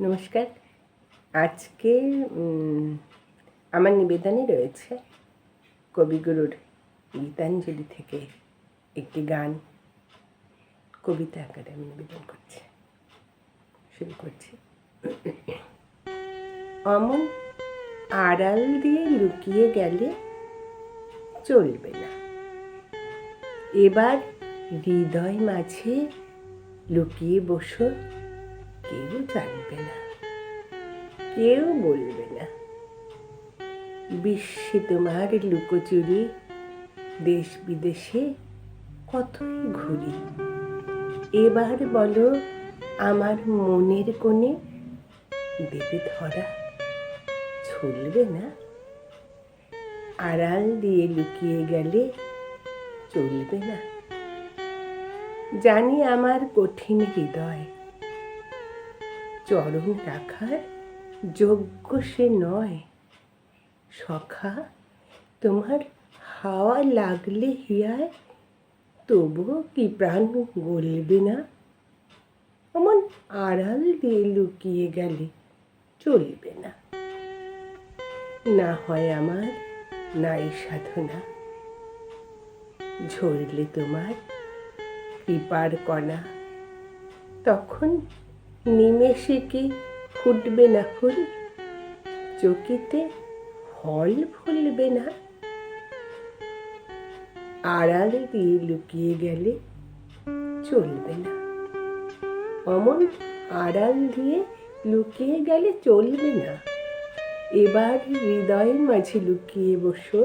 নমস্কার। আজকে আমার নিবেদনে রয়েছে কবিগুরুর গীতাঞ্জলি থেকে একটি গান। কবিতা আকারে আমি নিবেদন করছি। শুরু করছি। অমন আড়াল দিয়ে লুকিয়ে গেলে চলবে না। এবার হৃদয় মাঝে লুকিয়ে বসো। কেউ জানবে না, কেউ বলবে না। বিশ্বে তোমার লুকোচুরি, দেশ বিদেশে কতই ঘুরি। এবার বলো, আমার মনের কোণে দেবে ধরা চলবে না? আড়াল দিয়ে লুকিয়ে গেলে চলবে না। জানি আমার কঠিন হৃদয় চরণ রাখার যোগ্য সে নয়। সখা, তোমার হাওয়া লাগলে হিয়ায়, তবুও কি প্রাণ গলবে না? অমন আড়াল দিয়ে লুকিয়ে গেলে চলবে না। না হয় আমার নাই সাধনা। ঝরলে তোমার কৃপার কণা, তখন নিমেষে কি ফুটবে না ফুল? চকিতে ফল ফুলবে না? আড়াল দিয়ে লুকিয়ে গেলে চলবে না। অমন আড়াল দিয়ে লুকিয়ে গেলে চলবে না। এবার হৃদয়ের মাঝে লুকিয়ে বসো।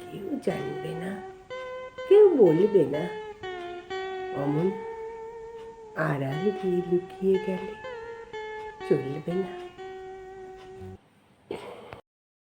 কেউ জানবে না, কেউ বলবে না। অমন আড়াল দিয়ে লুকিয়ে গেলে চলবে না